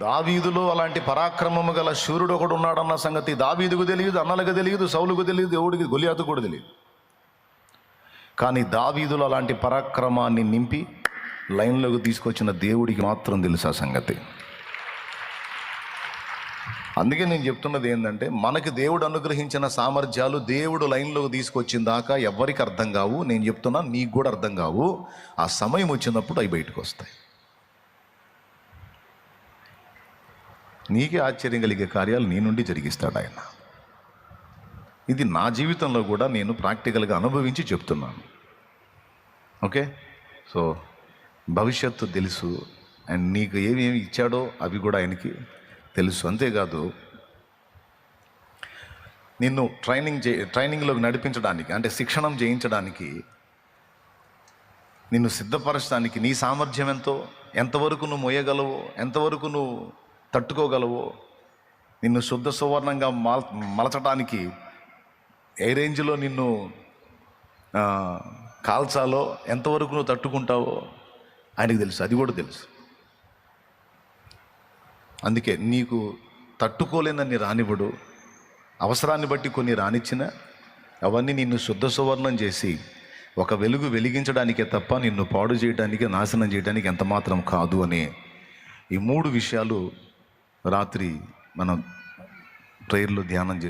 దావీదులో అలాంటి పరాక్రమము గల శూరుడు ఒకడు ఉన్నాడన్న సంగతి దావీదుకు తెలియదు అన్నలకు తెలియదు సౌలుకు తెలియదు దేవుడికి గొలియాతు కూడా తెలియదు. కానీ దావీదులు అలాంటి పరాక్రమాన్ని నింపి లైన్లోకి తీసుకొచ్చిన దేవుడికి మాత్రం తెలుసు ఆ సంగతి. అందుకే నేను చెప్తున్నది ఏంటంటే మనకి దేవుడు అనుగ్రహించిన సామర్థ్యాలు దేవుడు లైన్లోకి తీసుకొచ్చిన దాకా ఎవరికి అర్థం కావు. నేను చెప్తున్నా నీకు కూడా అర్థం కావు. ఆ సమయం వచ్చినప్పుడు అవి బయటకు వస్తాయి. నీకే ఆశ్చర్యం కలిగే కార్యాలు నీ నుండి జరిగిస్తాడు ఆయన. ఇది నా జీవితంలో కూడా నేను ప్రాక్టికల్గా అనుభవించి చెప్తున్నాను. ఓకే? సో భవిష్యత్తు తెలుసు. అండ్ నీకు ఏమేమి ఇచ్చాడో అవి కూడా ఆయనకి తెలుసు. అంతేకాదు నిన్ను ట్రైనింగ్ చే ట్రైనింగ్లోకి నడిపించడానికి అంటే శిక్షణం చేయించడానికి నిన్ను సిద్ధపరచడానికి నీ సామర్థ్యం ఎంతో? ఎంతవరకు నువ్వు మోయగలవో ఎంతవరకు నువ్వు తట్టుకోగలవో? నిన్ను శుద్ధ సువర్ణంగా మల మలచడానికి ఏ రేంజ్లో నిన్ను కాల్చాలో ఎంతవరకు నువ్వు తట్టుకుంటావో ఆయనకు తెలుసు. అది కూడా తెలుసు. అందుకే నీకు తట్టుకోలేనని రానివ్వడు. అవసరాన్ని బట్టి కొన్ని రానిచ్చిన అవన్నీ నిన్ను శుద్ధ సువర్ణం చేసి ఒక వెలుగు వెలిగించడానికే తప్ప నిన్ను పాడు చేయడానికి నాశనం చేయడానికి ఎంత మాత్రం కాదు అని ఈ మూడు విషయాలు రాత్రి మనం ప్రేయర్లో ధ్యానం చేసి